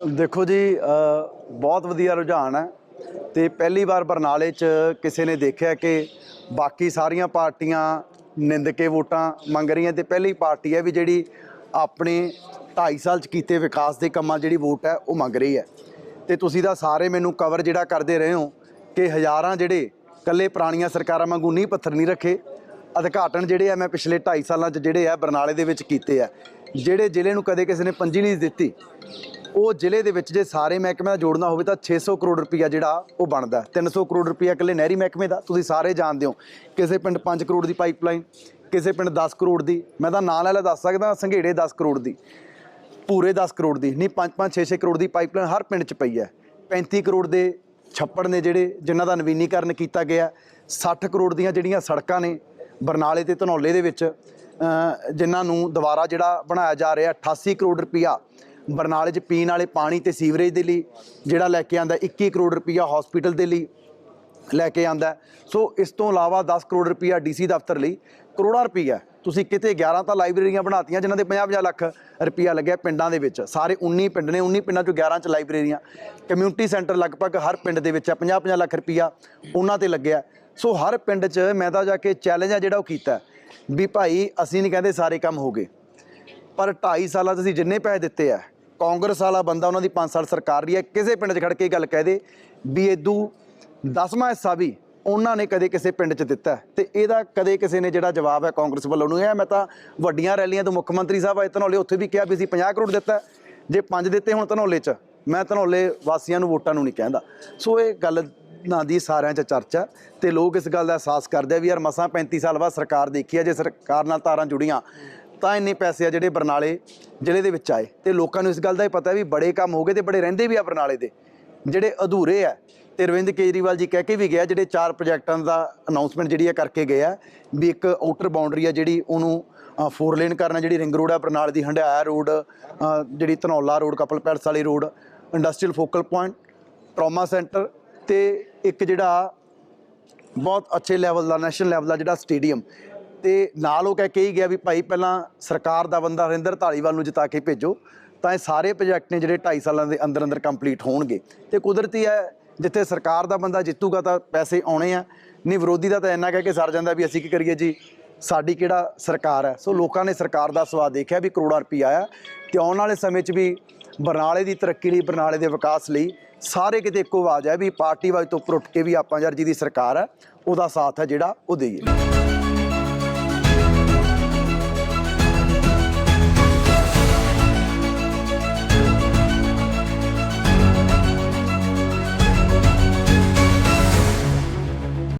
ਦੇਖੋ ਜੀ ਬਹੁਤ ਵਧੀਆ ਰੁਝਾਨ ਹੈ ਤੇ ਪਹਿਲੀ ਵਾਰ ਬਰਨਾਲੇ 'ਚ ਕਿਸੇ ਨੇ ਦੇਖਿਆ ਕਿ ਬਾਕੀ ਸਾਰੀਆਂ ਪਾਰਟੀਆਂ ਨਿੰਦ ਕੇ ਵੋਟਾਂ ਮੰਗ ਰਹੀਆਂ ਤੇ ਪਹਿਲੀ ਪਾਰਟੀ ਹੈ ਵੀ ਜਿਹੜੀ ਆਪਣੇ 2.5 ਸਾਲ 'ਚ ਕੀਤੇ ਵਿਕਾਸ ਦੇ ਕੰਮਾਂ ਜਿਹੜੀ ਵੋਟ ਹੈ, ਉਹ ਮੰਗ ਰਹੀ ਹੈ। ਤੇ ਤੁਸੀਂ ਤਾਂ ਸਾਰੇ ਮੈਨੂੰ ਕਵਰ ਜਿਹੜਾ ਕਰਦੇ ਰਹੇ ਹੋ ਕਿ ਹਜ਼ਾਰਾਂ ਜਿਹੜੇ ਕੱਲੇ ਪੁਰਾਣੀਆਂ ਸਰਕਾਰਾਂ ਵਾਂਗੂ ਨਹੀਂ ਪੱਥਰ ਨਹੀਂ ਰੱਖੇ, ਉਦਘਾਟਨ ਜਿਹੜੇ ਆ ਮੈਂ ਪਿਛਲੇ 2.5 ਸਾਲਾਂ 'ਚ ਜਿਹੜੇ ਆ ਬਰਨਾਲੇ ਦੇ ਵਿੱਚ ਕੀਤੇ ਆ, ਜਿਹੜੇ ਜ਼ਿਲ੍ਹੇ ਨੂੰ ਕਦੇ ਕਿਸੇ ਨੇ ਪੰਜੀ ਨਹੀਂ ਦਿੱਤੀ ਉਹ ਜ਼ਿਲ੍ਹੇ ਦੇ ਵਿੱਚ ਜੇ ਸਾਰੇ ਮਹਿਕਮਿਆਂ ਦਾ ਜੋੜਨਾ ਹੋਵੇ ਤਾਂ 600 ਕਰੋੜ ਰੁਪਈਆ ਜਿਹੜਾ ਉਹ ਬਣਦਾ 300 ਕਰੋੜ ਰੁਪਈਆ ਇਕੱਲੇ ਨਹਿਰੀ ਮਹਿਕਮੇ ਦਾ, ਤੁਸੀਂ ਸਾਰੇ ਜਾਣਦੇ ਹੋ। ਕਿਸੇ ਪਿੰਡ 5 ਕਰੋੜ ਦੀ ਪਾਈਪਲਾਈਨ, ਕਿਸੇ ਪਿੰਡ 10 ਕਰੋੜ ਦੀ। ਮੈਂ ਤਾਂ ਨਾਂ ਲੈ ਲੈ ਦੱਸ ਸਕਦਾ, ਸੰਘੇੜੇ 10 ਕਰੋੜ ਦੀ ਪੂਰੇ 10 ਕਰੋੜ ਦੀ। ਨਹੀਂ 5-5 6-6 ਕਰੋੜ ਦੀ ਪਾਈਪਲਾਈਨ ਹਰ ਪਿੰਡ 'ਚ ਪਈ ਹੈ। 35 ਕਰੋੜ ਦੇ ਛੱਪੜ ਨੇ ਜਿਹੜੇ, ਜਿਨ੍ਹਾਂ ਦਾ ਨਵੀਨੀਕਰਨ ਕੀਤਾ ਗਿਆ 60 ਕਰੋੜ ਦੀਆਂ ਜਿਹੜੀਆਂ ਸੜਕਾਂ ਨੇ, ਬਰਨਾਲੇ ਤੇ ਧਨੌਲੇ ਦੇ ਵਿੱਚ ਜਿਨ੍ਹਾਂ ਨੂੰ ਦੁਬਾਰਾ ਜਿਹੜਾ ਬਣਾਇਆ ਜਾ ਰਿਹਾ 88 ਕਰੋੜ ਰੁਪਈਆ ਬਰਨਾਲੇ 'ਚ ਪੀਣ ਵਾਲੇ ਪਾਣੀ ਤੇ ਸੀਵਰੇਜ ਦੇ ਲਈ, ਜਿਹੜਾ ਲੈ ਕੇ ਆਂਦਾ 21 ਕਰੋੜ ਰੁਪਈਆ ਹਸਪੀਟਲ ਦੇ ਲਈ ਲੈ ਕੇ ਆਂਦਾ। ਸੋ ਇਸ ਤੋਂ ਇਲਾਵਾ 10 ਕਰੋੜ ਰੁਪਈਆ ਡੀਸੀ ਦਫ਼ਤਰ ਲਈ ਕਰੋੜਾਂ ਰੁਪਈਆ। ਤੁਸੀਂ ਕਿਤੇ 11 ਤਾਂ ਲਾਇਬ੍ਰੇਰੀਆਂ ਬਣਾਤੀਆਂ ਜਿਨ੍ਹਾਂ ਦੇ 50-50 ਲੱਖ ਰੁਪਈਆ ਲੱਗਿਆ ਪਿੰਡਾਂ ਦੇ ਵਿੱਚ। ਸਾਰੇ 19 ਪਿੰਡ ਨੇ 19 ਪਿੰਡਾਂ ਚੋਂ 11 ਚ ਲਾਇਬ੍ਰੇਰੀਆਂ। ਕਮਿਊਨਿਟੀ ਸੈਂਟਰ ਲਗਭਗ ਹਰ ਪਿੰਡ ਦੇ ਵਿੱਚ 50-50 ਲੱਖ ਰੁਪਈਆ ਉਹਨਾਂ ਤੇ ਲੱਗਿਆ। ਸੋ ਹਰ ਪਿੰਡ 'ਚ ਮੈਂ ਤਾਂ ਜਾ ਕੇ ਚੈਲੰਜ ਆ ਜਿਹੜਾ ਉਹ ਕੀਤਾ। ਵੀ ਭਾਈ, ਅਸੀਂ ਨਹੀਂ ਕਹਿੰਦੇ ਸਾਰੇ ਕੰਮ ਹੋ ਗਏ। ਪਰ 2.5 ਸਾਲਾਂ 'ਚ ਅਸੀਂ ਜਿੰਨੇ ਪੈਸੇ ਦਿੱਤੇ ਆ ਕਾਂਗਰਸ ਵਾਲਾ ਬੰਦਾ, ਉਹਨਾਂ ਦੀ 5 ਸਾਲ ਸਰਕਾਰ ਰਹੀ ਹੈ, ਕਿਸੇ ਪਿੰਡ 'ਚ ਖੜ ਕੇ ਇਹ ਗੱਲ ਕਹਿ ਦੇ ਵੀ ਇਦੂ ਦਸਵਾਂ ਹਿੱਸਾ ਵੀ ਉਹਨਾਂ ਨੇ ਕਦੇ ਕਿਸੇ ਪਿੰਡ 'ਚ ਦਿੱਤਾ ਹੈ ਤੇ ਇਹਦਾ ਕਦੇ ਕਿਸੇ ਨੇ ਜਿਹੜਾ ਜਵਾਬ ਹੈ ਕਾਂਗਰਸ ਵੱਲੋਂ ਨੂੰ, ਇਹ ਮੈਂ ਤਾਂ ਵੱਡੀਆਂ ਰੈਲੀਆਂ ਤੋਂ ਮੁੱਖ ਮੰਤਰੀ ਸਾਹਿਬ ਆਏ ਧਨੌਲੇ, ਉੱਥੇ ਵੀ ਕਿਹਾ ਵੀ ਅਸੀਂ 50 ਕਰੋੜ ਦਿੱਤਾ ਜੇ 5 ਦਿੱਤੇ ਹੁਣ ਧਨੌਲੇ 'ਚ, ਮੈਂ ਧਨੌਲੇ ਵਾਸੀਆਂ ਨੂੰ ਵੋਟਾਂ ਨੂੰ ਨਹੀਂ ਕਹਿੰਦਾ। ਸੋ ਇਹ ਗੱਲ ਨਾ ਦੀ ਸਾਰਿਆਂ 'ਚ ਚਰਚਾ ਤੇ ਲੋਕ ਇਸ ਗੱਲ ਦਾ ਅਹਿਸਾਸ ਕਰਦੇ ਆ ਵੀ ਯਾਰ ਮਸਾਂ 35 ਸਾਲ ਬਾਅਦ ਸਰਕਾਰ ਦੇਖੀ ਆ, ਜੇ ਸਰਕਾਰ ਨਾਲ ਤਾਰਾਂ ਜੁੜੀਆਂ ਤਾਂ ਇੰਨੇ ਪੈਸੇ ਆ ਜਿਹੜੇ ਬਰਨਾਲੇ ਜ਼ਿਲ੍ਹੇ ਦੇ ਵਿੱਚ ਆਏ ਤੇ ਲੋਕਾਂ ਨੂੰ ਇਸ ਗੱਲ ਦਾ ਹੀ ਪਤਾ ਵੀ ਬੜੇ ਕੰਮ ਹੋ ਗਏ ਤੇ ਬੜੇ ਰਹਿੰਦੇ ਵੀ ਆ ਬਰਨਾਲੇ ਦੇ। ਜਿਹੜੇ ਅਧੂਰੇ ਆ ਤੇ ਅਰਵਿੰਦ ਕੇਜਰੀਵਾਲ ਜੀ ਕਹਿ ਕੇ ਵੀ ਗਿਆ ਜਿਹੜੇ ਚਾਰ ਪ੍ਰੋਜੈਕਟਾਂ ਦਾ ਅਨਾਉਂਸਮੈਂਟ ਜਿਹੜੀ ਆ ਕਰਕੇ ਗਿਆ ਵੀ ਇੱਕ ਆਊਟਰ ਬਾਉਂਡਰੀ ਆ ਜਿਹੜੀ ਉਹਨੂੰ ਫੋਰ ਲੇਨ ਕਰਨਾ ਜਿਹੜੀ ਰਿੰਗ ਰੋਡ ਆ ਬਰਨਾਲੇ ਦੀ ਹੰਡਿਆਇਆ ਰੋਡ ਜਿਹੜੀ ਧਨੌਲਾ ਰੋਡ ਕਪਲ ਪੈਲਸ ਵਾਲੀ road industrial focal point trauma centre ਤੇ ਇੱਕ ਜਿਹੜਾ ਬਹੁਤ ਅੱਛੇ ਲੈਵਲ ਦਾ ਨੈਸ਼ਨਲ ਲੈਵਲ ਦਾ ਜਿਹੜਾ ਸਟੇਡੀਅਮ ਤੇ ਨਾਲ ਉਹ ਕਹਿ ਕੇ ਹੀ ਗਿਆ ਵੀ ਭਾਈ ਪਹਿਲਾਂ ਸਰਕਾਰ ਦਾ ਬੰਦਾ ਹਰਿੰਦਰ ਧਾਲੀਵਾਲ ਨੂੰ ਜਿਤਾ ਕੇ ਭੇਜੋ, ਤਾਂ ਇਹ ਸਾਰੇ ਪ੍ਰੋਜੈਕਟ ਨੇ ਜਿਹੜੇ 2.5 ਸਾਲਾਂ ਦੇ ਅੰਦਰ ਅੰਦਰ ਕੰਪਲੀਟ ਹੋਣਗੇ। ਤੇ ਕੁਦਰਤੀ ਹੈ, ਜਿੱਥੇ ਸਰਕਾਰ ਦਾ ਬੰਦਾ ਜਿੱਤੂਗਾ ਤਾਂ ਪੈਸੇ ਆਉਣੇ ਆ। ਨਹੀਂ, ਵਿਰੋਧੀ ਦਾ ਤਾਂ ਇੰਨਾ ਕਹਿ ਕੇ ਸਰ ਜਾਂਦਾ ਵੀ ਅਸੀਂ ਕੀ ਕਰੀਏ ਜੀ? ਸਾਡੀ ਕਿਹੜਾ ਸਰਕਾਰ ਹੈ? ਸੋ ਲੋਕਾਂ ਨੇ ਸਰਕਾਰ ਦਾ ਸਵਾਦ ਦੇਖਿਆ ਵੀ ਕਰੋੜਾਂ ਰੁਪਈਆ ਆਇਆ ਤੇ ਆਉਣ ਵਾਲੇ ਸਮੇਂ 'ਚ ਵੀ ਬਰਨਾਲੇ ਦੀ ਤਰੱਕੀ ਲਈ, ਬਰਨਾਲੇ ਦੇ ਵਿਕਾਸ ਲਈ ਸਾਰੇ ਕਿਤੇ ਇੱਕੋ ਆਵਾਜ਼ ਹੈ ਵੀ ਪਾਰਟੀ ਵਾਜ ਤੋਂ ਉੱਪਰ ਉੱਠ ਕੇ ਵੀ ਆਪਾਂ ਯਾਰ ਜਿਹਦੀ ਸਰਕਾਰ ਹੈ, ਉਹਦਾ ਸਾਥ ਹੈ ਜਿਹੜਾ ਉਹ ਦੇਈਏ।